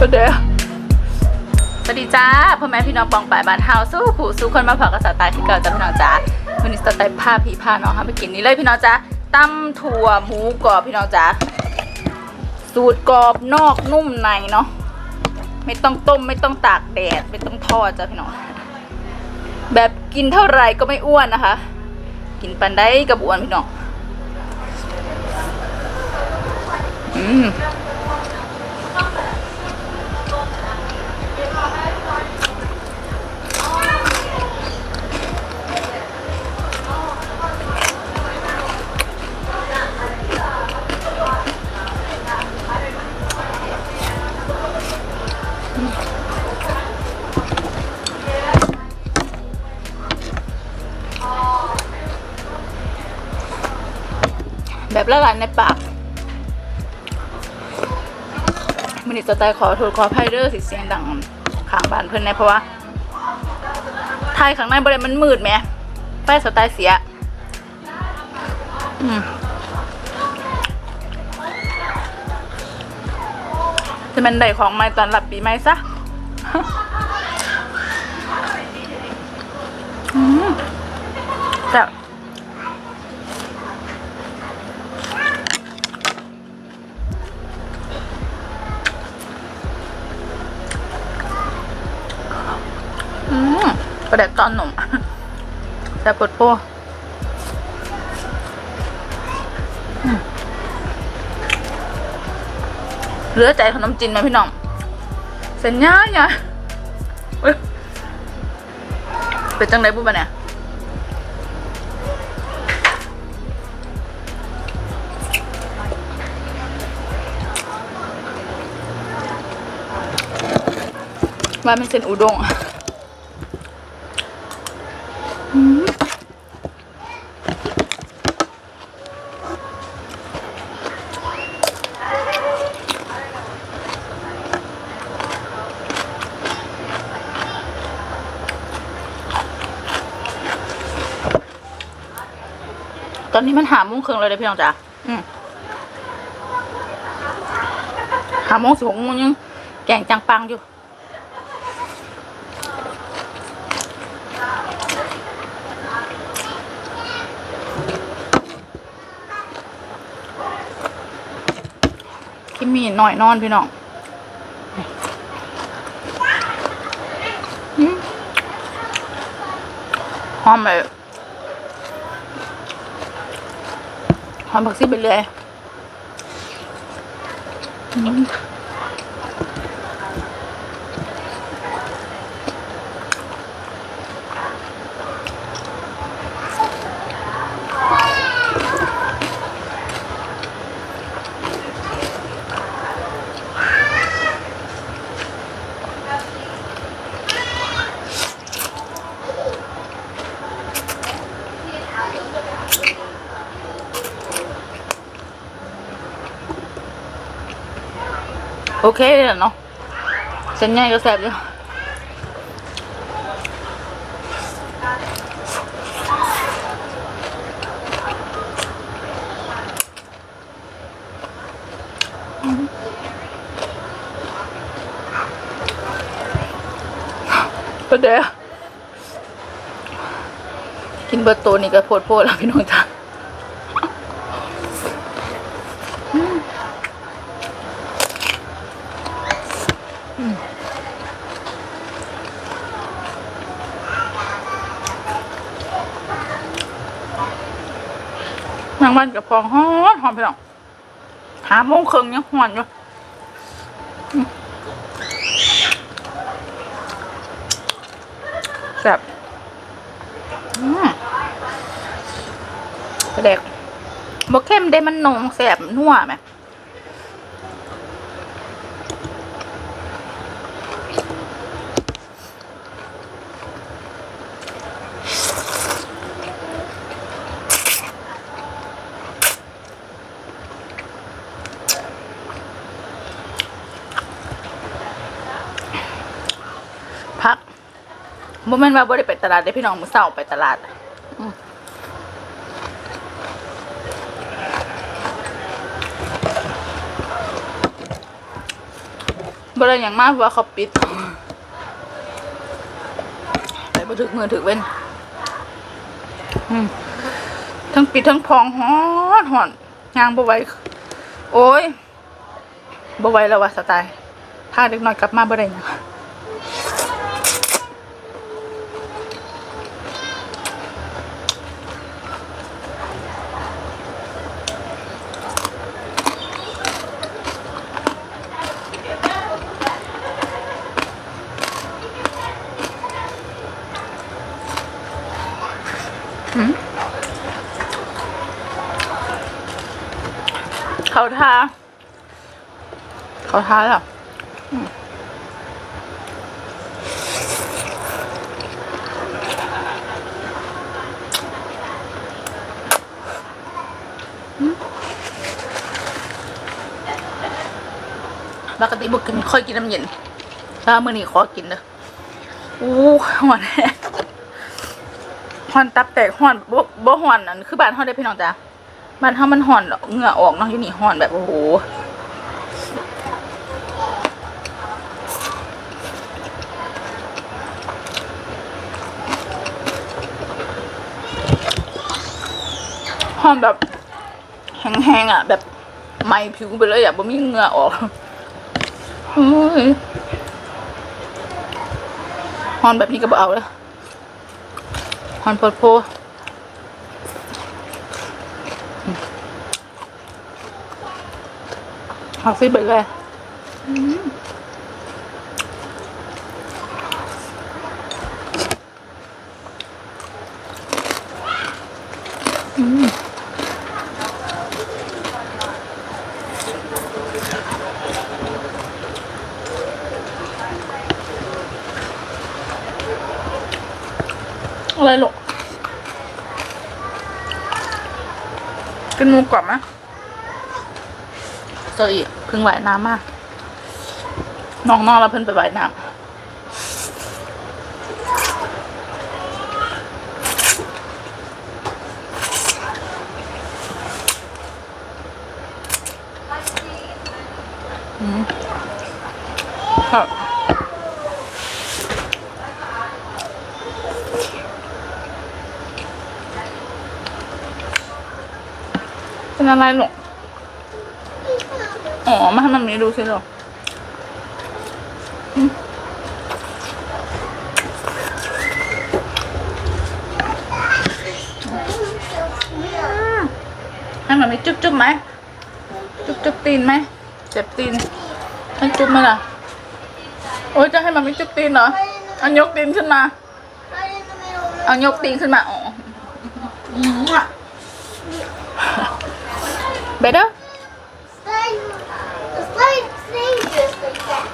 ก็เด้อสวัสดีจ้าพ่อแม่พี่น้องปองป่ายบ้านเฮาสู้ขู่สู้คนมาเผากระสาตายที่เก่าจ้าพี่น้องจ้าวันนี้สไตล์ผ้าผีผ้าน้องค่ะไปกินนี้เลยพี่น้องจ้าตำถั่วหมูกรอบพี่น้องจ้าสูตรกรอบนอกนุ่มในเนาะไม่ต้องต้มไม่ต้องตากแดด ไม่ต้องทอดจ้าพี่น้องแบบกินเท่าไหร่ก็ไม่อ้วนนะคะ กินปันได้กับอ้วนพี่น้องอืม ละลายในปากมันนี่สไตล์ขอโทษขออภัยเด้อสิเสียงดังข้างบ้านเพื่อนในเพราะว่าไทยข้างในบริเวณมันมืดไหมไฟสไตล์เสียอืมจะเป็นได้ของใหม่ตอนรับปีใหม่ซะ อืม อืมประเด็กตอนหนุ่มแต่ปวดโพอืมเหลือใจขนมจีนไหมพี่น้อง เส้นย่าย่าเป็นจังไรปุ๊บะเนี่ยว่ามันเส้นอุด้ง ตอนนี้มันหาโมงครึ่งเลยเด้อพี่น้องจ๋าอืมหาโมงสิบหกโมงยังแกงจังปังอยู่ มีหน่อยนอนพี่น้องหอมเลยหอมผักซีไปเลยอื เคเลยเนาะเส้นใหญ่ก็แซ่บอยู่ก็เดี๋ยวกินเบอร์โตนี่ก็โพดโพดแล้วพี่น้องจ้า นางวันกับพองหอมหอมไปหรองหาโมงครึ่งยังหอนอยู่อืมแบบอืมเด็กบกเข้มได้มันนงแสบนัวไหม บ่แม่นว่าบ่ได้ไปตลาดได้พี่น้องมื้อเช้าไปตลาดอืมบริอย่างมากว่าเขาปิดไปบ่ถึกมือถึกเว้นอืมทั้งปิดทั้งพองหอนหอนยางบ่ไหวโอ้ยบ่ไหวแล้วว่ะสไตล์พาเด็กน้อยกลับมาบ่ได้หยังเขาทา เขาทาแล้วอืมอืมปกติบุกกินค่อยกินน้ำเย็นถ้ามื้อนี้ขอกินเด้ออู้หอนแฮะหอนตับแตกหอนบ่บ่หอนนั่นคือบ้านเฮาได้อพี่น้องจ้ะบ้านเฮามันหอนเหงื่อออกเนาะอยู่นี่หอนแบบโอ้โห หอมแบบแห้งๆอะ แบบไหมผิวไปเลยอะบ่มีเหงื่อออกเฮ้ยหอนแบบนี้ก็บ่เอาแล้วหอนโพดโพหักซิไปเลย อืมอืม อะไรหรอกกิ นหมูกรอบไหมเจออีกเพิ่งว่ายน้ำมากน้องนอกแล้วเพิ่นไปว่ายน้ำอืมครับ เป็นอะไรหรอกอ๋อ มาให้มันมีดูสิหรอกอืมให้มันมีจุ๊บจุ๊บไหม จุ๊บจุ๊บตีนไหม เจ็บตีน ให้จุ๊บไหมล่ะ โอ้ยจะให้มันมีจุ๊บตีนเหรอเอายกตีนขึ้นมา เอายกตีนขึ้นมาอ๋อ better Slide, slide, slide just like that.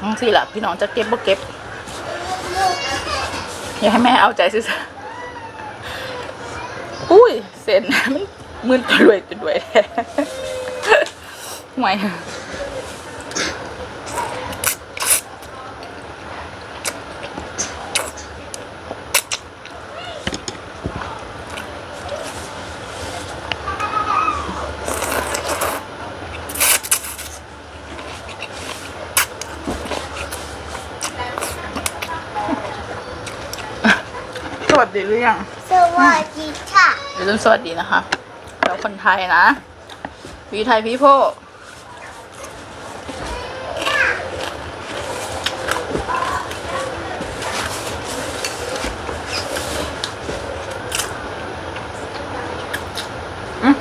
ทั้งสี่ล่ะ พี่น้องจะเก็บบ่เก็บ อย่าให้แม่เอาใจซิอุ้ย เส้นมันมึนตัวด้วยตัวด้วยแท้ห่วย วัสดีหรือยังสวัสดีค่ะเดี๋ยวต้องสวัสดีนะคะเราคนไทยนะวีไทยพี่โพอืม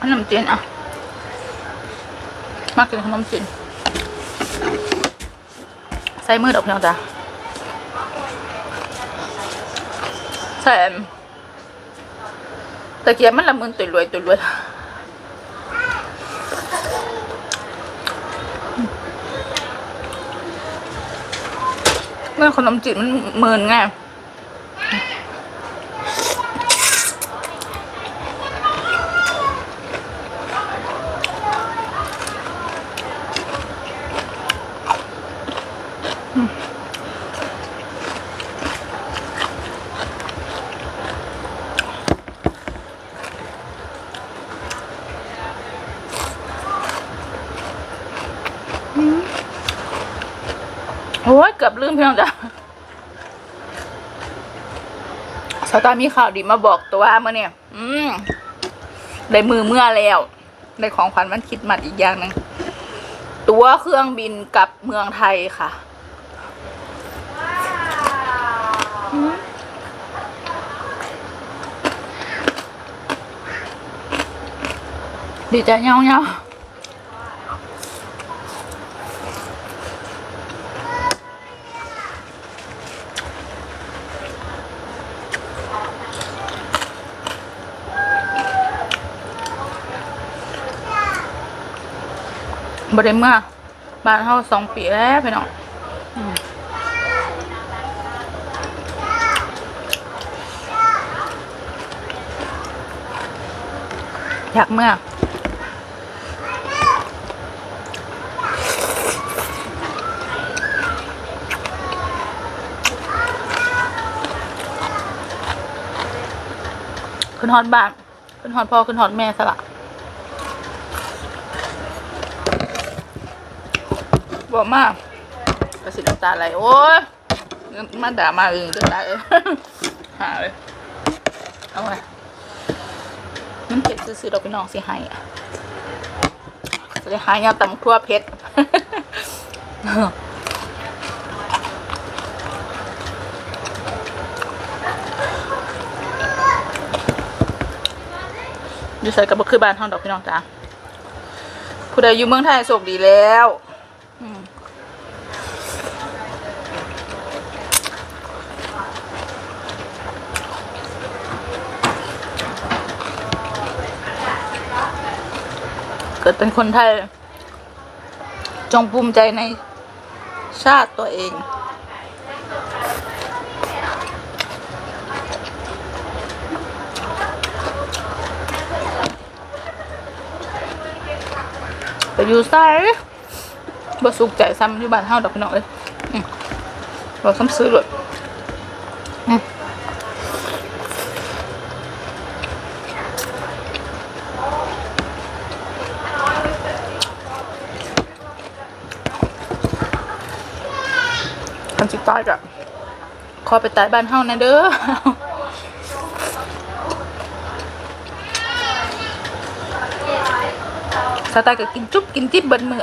ขนมจีนอะ มากินขนมจีนใส่มือดอกเพียงจ้ะ ใช่ตะเกียบมันละมึนตุยรวยตุยรวยเมื่อขนมจีนมันเมินไง ยเกือบลืมพี่น้องจ้ะสตามีข่าวดีมาบอกตัวเมื่อเนี่ย อืมได้มือเมื่อแล้วได้ของขวัญวันคิดมัดอีกอย่างหนึ่งตั๋วเครื่องบินกลับเมืองไทยค่ะดีใจเงาเงา บได้เมื่อบ้านเฮาสองปีแล้วพี่น้องอืมอยากเมื่อขึ้นฮอดบ้านขึ้นฮอดพ่อขึ้นฮอดแม่สละ บอกมากกระสิน้ำตาไหลโอ้ยมันด่ามาเองจะตายเอ้ยหาเลยเอาไงมันเผ็ดซื้อๆดอกพี่น้องสิให้อะจะได้หายาตำทั่วเพชรอยู่ใส่กับบคือบ้านเฮาดอกพี่น้องจ้าผู้ใดอยู่เมืองไทยโชคดีแล้ว กิดเป็นคนไทย จงภูมิใจในชาติตัวเอง ไปอยู่ใส่บ่สุขใจซ้ำอยู่บ้านเฮาดอกพี่น้องเอ้ยบ่ซ้ำซื้อเลย คันสิตายกะขอไปตายบ้านเฮาแน่เด้อสไตล์ก็กินจุ๊บกินจิ๊บเบิดมือ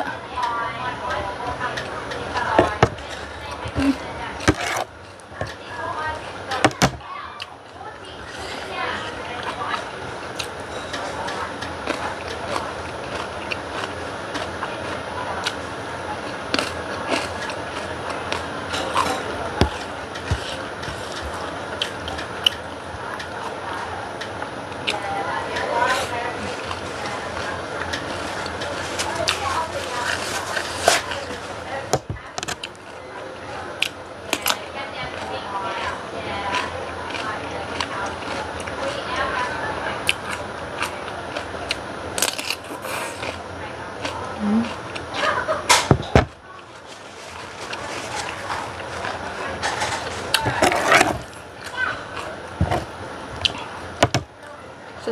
สุด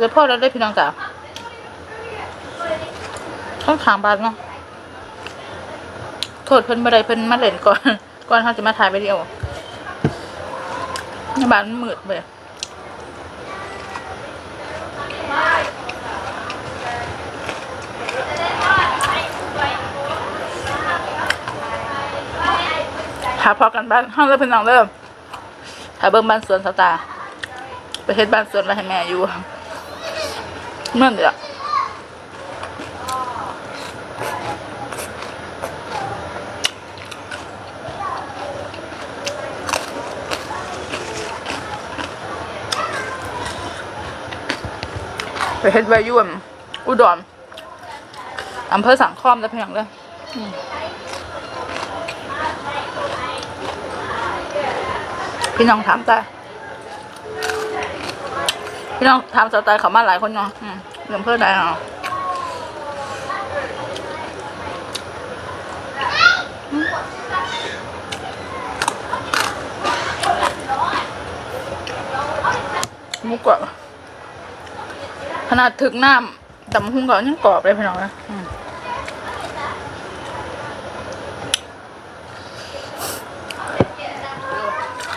ท้ายพ่อเราได้พี่น้องจ๋าต้องถามบ้านเนาะโทษเพิ่นบ่ได้เพิ่นมาเล่นก่อน ก่อนเขาจะมาถ่ายวิดีโอบ้านมันมืดไหาพอกันบ้านห้องเริ่มพี่น้องเริ่มหาเบิ่งบ้านสวนสตาร์ไปเฮ็ดบ้านสวนไว้ให้แม่อยู่เมื่อเดือไปเฮ็ดไว้ยุ่มอุดรอำเภอสังคอมแล้วเพียงเลยอืม พี่น้องถามตาพี่น้องทำสไตล์เขามาหลายคนเนาะอืมเรื่องเพื่อใดเนาะมุกกว่าขนาดถึกน้ำดำหุ้งก่อนยังกรอบเลยพี่น้องนะอืม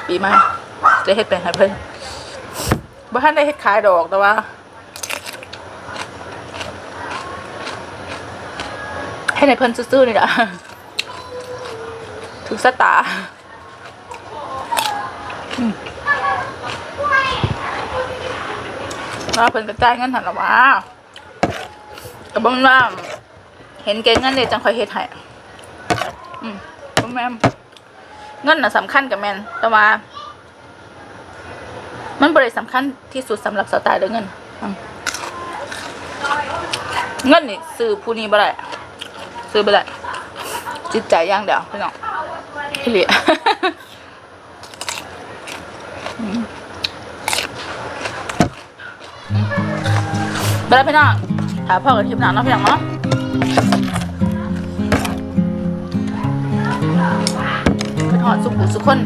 ปีใหม่จะเฮ็ดไปให้เพิ่นบ่ทันได้เฮ็ดขายดอกแต่ว่าให้ในเพิ่นซื่อๆนี่แหละถูกสตาอืมแล้วเพิ่นกระจายเงินหันละว่ากับบ้งว่าเห็นเกณฑ์เงินเลยจังคอยเฮ็ดให้อืมบ่แม่น เงินน่ะสำคัญกับแม่นแต่ว่า มันบริสำคัญที่สุดสำหรับสไตล์เด้อเงินเงินนี่ซื้อผู้นี้บ่ได้ซื้อไปเลยจิตใจอย่างเดียวพี่น้องพี่เหลียอืมไปแล้วพี่น้องถามพ่อกับทิพย์หนังเนาะพี่น้องเนาะ อดสุขุสุขคน